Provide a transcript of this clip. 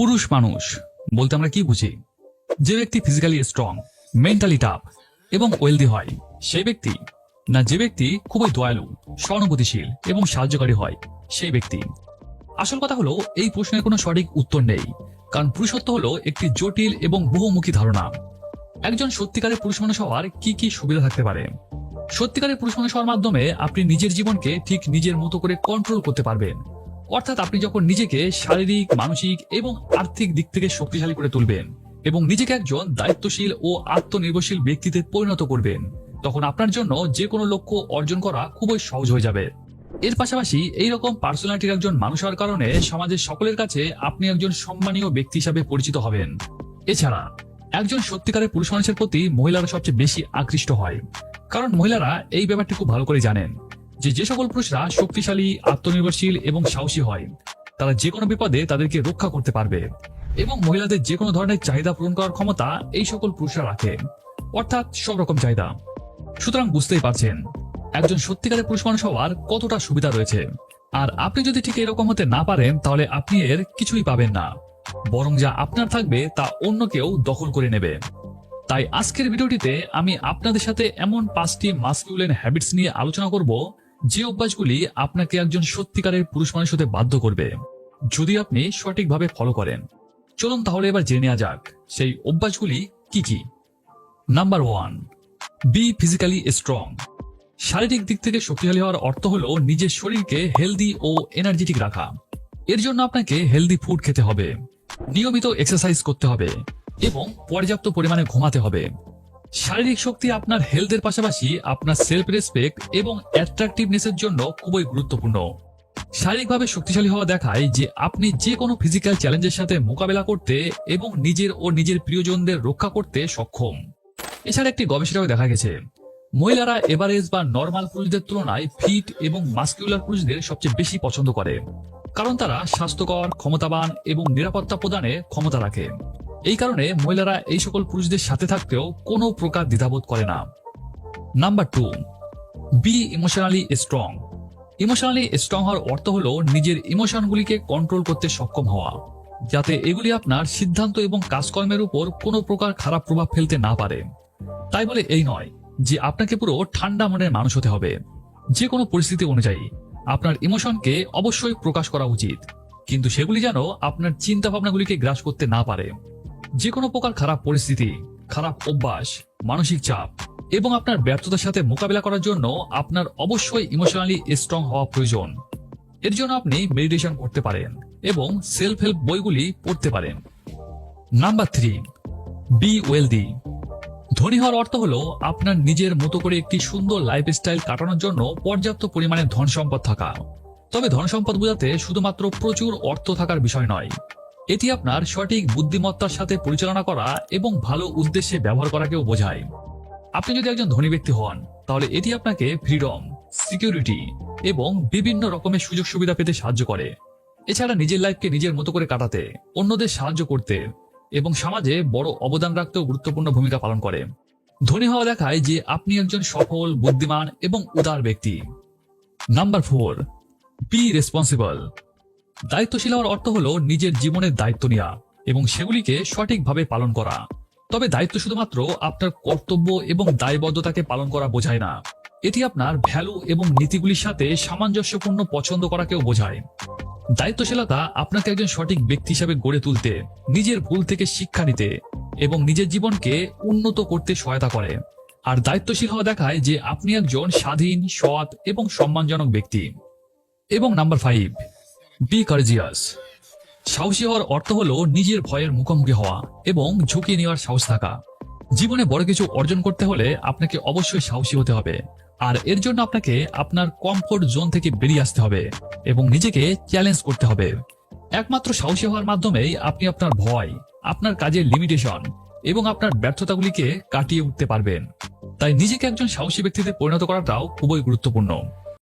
পুরুষ মানুষ বলতে আমরা কি বুঝি? যে ব্যক্তি ফিজিক্যালি স্ট্রং মেন্টালি টাফ এবং ওয়েলদি হয় সেই ব্যক্তি না যে ব্যক্তি খুবই দয়ালু সহানুভূতিশীল এবং সাহায্যকারী হয় সেই ব্যক্তি। আসল কথা হলো, এই প্রশ্নের কোনো সঠিক উত্তর নেই, কারণ পুরুষত্ব হলো একটি জটিল এবং বহুমুখী ধারণা। একজন সত্যিকারের পুরুষ মানুষ হওয়ার কি কি সুবিধা থাকতে পারে? সত্যিকারের পুরুষ মানুষ হওয়ার মাধ্যমে আপনি নিজের জীবনকে ঠিক নিজের মতো করে কন্ট্রোল করতে পারবেন। অর্থাৎ আপনি যখন নিজেকে শারীরিক, মানসিক এবং আর্থিক দিক থেকে শক্তিশালী করে তুলবেন এবং নিজেকে একজন দায়িত্বশীল ও আত্মনির্ভরশীল ব্যক্তিতে পরিণত করবেন, তখন আপনার জন্য যে কোনো লক্ষ্য অর্জন করা খুবই সহজ হয়ে যাবে। এর পাশাপাশি এই রকম পার্সোনালিটির একজন মানুষ হওয়ার কারণে সমাজের সকলের কাছে আপনি একজন সম্মানীয় ব্যক্তি হিসাবে পরিচিত হবেন। এছাড়া, একজন সত্যিকারের পুরুষ মানুষের প্রতি মহিলারা সবচেয়ে বেশি আকৃষ্ট হয়, কারণ মহিলারা এই ব্যাপারটি খুব ভালো করে জানেন। যে যে সকল পুরুষরা শক্তিশালী, আত্মনির্ভরশীল এবং সাহসী হয়, তারা যে কোনো বিপদে তাদেরকে রক্ষা করতে পারবে এবং মহিলাদের যে কোনো ধরনের চাহিদা পূরণ করার ক্ষমতা এই সকল পুরুষরা রাখে। অর্থাৎ সব রকম চাহিদা। সুতরাং বুঝতেই পারছেন, একজন সত্যিকারের পুরুষ মানুষ হওয়ার কতটা সুবিধা রয়েছে। আর আপনি যদি ঠিক এরকম হতে না পারেন, তাহলে আপনি এর কিছুই পাবেন না। বরং যা আপনার থাকবে, তা অন্য কেউ দখল করে নেবে। তাই আজকের ভিডিওটিতে আমি আপনাদের সাথে এমন পাঁচটি মাস্কিউলেন হ্যাবিটস নিয়ে আলোচনা করব যে অভ্যাসগুলি আপনাকে একজন সত্যিকারের পুরুষ মানুষ হতে বাধ্য করবে, যদি আপনি সঠিকভাবে ফলো করেন। চলুন তাহলে এবার জেনে নেওয়া যাক, সেই অভ্যাসগুলি কি কি? Number one be physically strong শারীরিক দিক থেকে শক্তিশালী হওয়ার অর্থ হলো নিজের শরীরকে হেলদি ও এনার্জেটিক রাখা। এর জন্য আপনাকে হেলদি ফুড খেতে হবে, নিয়মিত এক্সারসাইজ করতে হবে এবং পর্যাপ্ত পরিমাণে ঘুমাতে হবে। শারীরিক শক্তি আপনার হেলথের পাশাপাশি আপনার সেলফ রেসপেক্ট এবং অ্যাট্রাকটিভনেসের জন্য খুবই গুরুত্বপূর্ণ। শারীরিকভাবে শক্তিশালী হওয়া দেখায় যে আপনি যে কোনো ফিজিক্যাল চ্যালেঞ্জের সাথে মোকাবেলা করতে এবং নিজের ও নিজের প্রিয়জনদের রক্ষা করতে সক্ষম। এছাড়া একটি গবেষণায় দেখা গেছে, মহিলারা এভারেজ বা নর্মাল পুরুষদের তুলনায় ফিট এবং মাস্কিউলার পুরুষদের সবচেয়ে বেশি পছন্দ করে, কারণ তারা স্বাস্থ্যকর, ক্ষমতাবান এবং নিরাপত্তা প্রদানে ক্ষমতা রাখে। এই কারণে মহিলারা এই সকল পুরুষদের সাথে থাকতেও কোনো প্রকার দ্বিধাবোধ করে না। Number two be emotionally strong emotionally strong হওয়ার অর্থ হলো নিজের ইমোশনগুলিকে কন্ট্রোল করতে সক্ষম হওয়া, যাতে এগুলি আপনার সিদ্ধান্ত এবং কাজকর্মের উপর কোনো প্রকার খারাপ প্রভাব ফেলতে না পারে। তাই বলে এই নয় যে আপনাকে পুরো ঠান্ডা মনের মানুষ হতে হবে। যে কোনো পরিস্থিতি অনুযায়ী আপনার ইমোশনকে অবশ্যই প্রকাশ করা উচিত, কিন্তু সেগুলি যেন আপনার চিন্তা ভাবনাগুলিকে গ্রাস করতে না পারে। যে কোনো প্রকার খারাপ পরিস্থিতি, খারাপ অভ্যাস, মানসিক চাপ এবং আপনার ব্যর্থতার সাথে মোকাবিলা করার জন্য আপনার অবশ্যই ইমোশনালি স্ট্রং হওয়া প্রয়োজন। এর জন্য আপনি মেডিটেশন করতে পারেন এবং সেলফ হেল্প বইগুলি পড়তে পারেন। নাম্বার থ্রি বি ওয়েলদি ধনী হওয়ার অর্থ হলো আপনার নিজের মতো করে একটি সুন্দর লাইফস্টাইল কাটানোর জন্য পর্যাপ্ত পরিমাণে ধন সম্পদ থাকা। তবে ধন সম্পদ বোঝাতে শুধুমাত্র প্রচুর অর্থ থাকার বিষয় নয়। এটি আপনার সঠিক বুদ্ধিমত্তার সাথে পরিচালনা করা এবং ভালো উদ্দেশ্যে ব্যবহার করাকেও বোঝায়। আপনি যদি একজন ধনী ব্যক্তি হন, তাহলে এটি আপনাকে ফ্রিডম সিকিউরিটি এবং বিভিন্ন রকমের সুযোগ সুবিধা পেতে সাহায্য করে। এছাড়া নিজের লাইফকে নিজের মতো করে কাটাতে, অন্যদের সাহায্য করতে এবং সমাজে বড় অবদান রাখতেও গুরুত্বপূর্ণ ভূমিকা পালন করে। ধনী হওয়া দেখায় যে আপনি একজন সফল, বুদ্ধিমান এবং উদার ব্যক্তি। নাম্বার ফোর বি রেসপন্সিবল দায়িত্বশীল হওয়ার অর্থ হলো নিজের জীবনের দায়িত্ব নেওয়া এবং সেগুলিকে সঠিকভাবে পালন করা। তবে দায়িত্ব শুধুমাত্র আপনার কর্তব্য এবং দায়বদ্ধতাকে পালন করা বোঝায় না। এটি আপনার ভ্যালু এবং নীতিগুলির সাথে সামঞ্জস্যপূর্ণ পছন্দ করাকেও বোঝায়। দায়িত্বশীলতা আপনাকে একজন সঠিক ব্যক্তি হিসাবে গড়ে তুলতে, নিজের ভুল থেকে শিক্ষা নিতে এবং নিজের জীবনকে উন্নত করতে সহায়তা করে। আর দায়িত্বশীল হওয়া দেখায় যে আপনি একজন স্বাধীন, সৎ এবং সম্মানজনক ব্যক্তি। এবং নাম্বার ফাইভ বি কার্জিয়াস। সাহসী হওয়ার অর্থ হলো নিজের ভয়ের মুখোমুখি হওয়া এবং ঝুঁকি নেওয়ার সাহস থাকা। জীবনে বড় কিছু অর্জন করতে হলে আপনাকে অবশ্যই সাহসী হতে হবে। আর এর জন্য আপনাকে আপনার কমফোর্ট জোন থেকে বেরিয়ে আসতে হবে এবং নিজেকে চ্যালেঞ্জ করতে হবে। একমাত্র সাহসী হওয়ার মাধ্যমেই আপনি আপনার ভয়, আপনার কাজের লিমিটেশন এবং আপনার ব্যর্থতাগুলিকে কাটিয়ে উঠতে পারবেন। তাই নিজেকে একজন সাহসী ব্যক্তিতে পরিণত করাটাও খুবই গুরুত্বপূর্ণ।